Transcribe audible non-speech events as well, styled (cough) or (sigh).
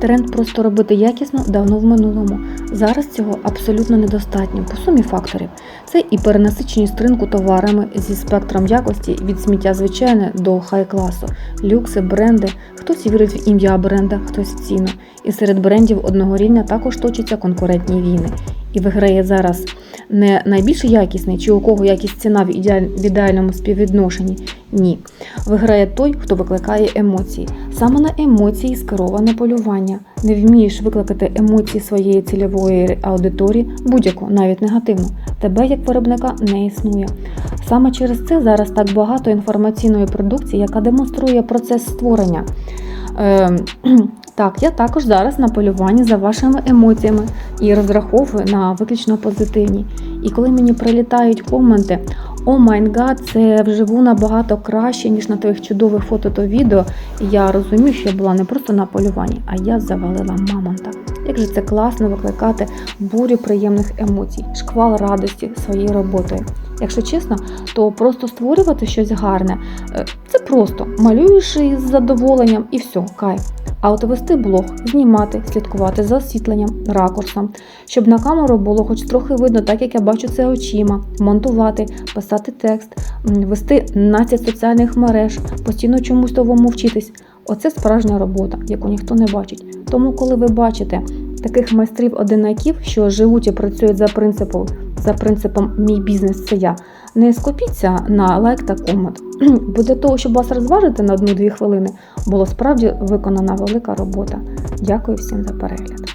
Тренд просто робити якісно давно в минулому. Зараз цього абсолютно недостатньо по сумі факторів. Це і перенасиченість ринку товарами зі спектром якості від сміття звичайне до хай-класу, люкси, бренди. Хтось вірить в ім'я бренда, хтось в ціну. І серед брендів одного рівня також точаться конкурентні війни. І виграє зараз не найбільш якісний чи у кого якість ціна в ідеальному співвідношенні. Ні. Виграє той, хто викликає емоції. Саме на емоції скероване полювання. Не вмієш викликати емоції своєї цільової аудиторії, будь-яку, навіть негативну. Тебе як виробника не існує. Саме через це зараз так багато інформаційної продукції, яка демонструє процес створення. Так, я також зараз на полюванні за вашими емоціями і розраховую на виключно позитивні. І коли мені прилітають коменти, о гад, це вживу набагато краще, ніж на твоїх чудових фото та відео, я розумію, що я була не просто на полюванні, а я завалила мамонта. Як же це класно викликати бурю приємних емоцій, шквал радості своєю роботою. Якщо чесно, то просто створювати щось гарне е, це просто малюєш із задоволенням і все, кайф. А от вести блог, знімати, слідкувати за освітленням, ракурсом, щоб на камеру було хоч трохи видно, так як я бачу це очима, монтувати, писати текст, вести нацять соціальних мереж, постійно чомусь новому вчитись. Оце справжня робота, яку ніхто не бачить. Тому, коли ви бачите таких майстрів одинаків, що живуть і працюють за принципом, за принципом мій бізнес це я, не скупіться на лайк та комент. (clears throat) Бо для того, щоб вас розважити на одну-дві хвилини, було справді виконана велика робота. Дякую всім за перегляд.